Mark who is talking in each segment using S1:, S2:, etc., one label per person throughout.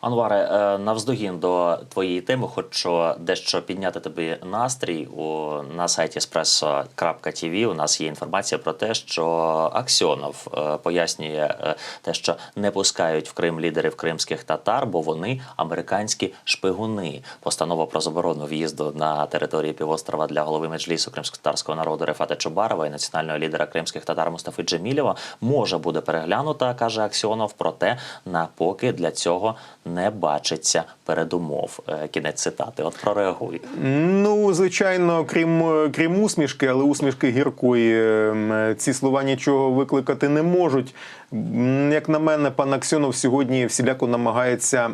S1: Анваре, е, навздогін до твоєї теми, хочу дещо підняти тобі настрій. У, на сайті espresso.tv у нас є інформація про те, що Аксьонов е, пояснює е, те, що не пускають в Крим лідерів кримських татар, бо вони американські шпигуни. Постанова про заборону в'їзду на території півострова для голови меджлісу кримськотарського народу Рефата Чубарова і національного лідера кримських татар Мустафи Джемілєва може буде переглянута, каже Аксьонов. Проте на поки для цього не бачиться передумов. Е, Кінець цитати. От прореагуй.
S2: Ну, звичайно, крім, крім усмішки, але усмішки гіркої, ем, ці слова нічого викликати не можуть. Як на мене, пан Аксьонов сьогодні всіляко намагається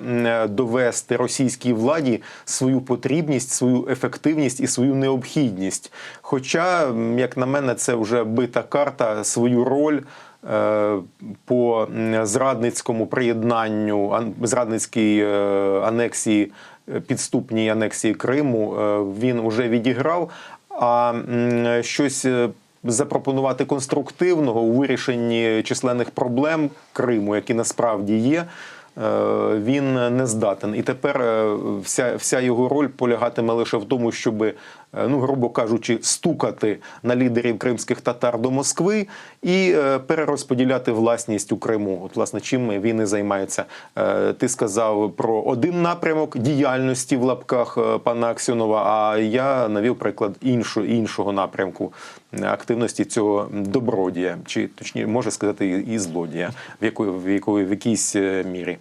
S2: довести російській владі свою потрібність, свою ефективність і свою необхідність. Хоча, як на мене, це вже бита карта, свою роль е, по зрадницькому приєднанню, ан- зрадницькій е, анексії, е, підступній анексії Криму е, він уже відіграв. А щось е, запропонувати конструктивного у вирішенні численних проблем Криму, які насправді є. Е, Він не здатен, і тепер е, вся, вся його роль полягатиме лише в тому, щоб, ну грубо кажучи, стукати на лідерів кримських татар до Москви і е, перерозподіляти власність у Криму. От власне чим він і займається. Е, Ти сказав про один напрямок діяльності в лапках е, пана Аксьонова. А я навів приклад іншого, іншого напрямку активності цього добродія, чи точніше може сказати і- злодія, в якої в якої в якійсь е, мірі.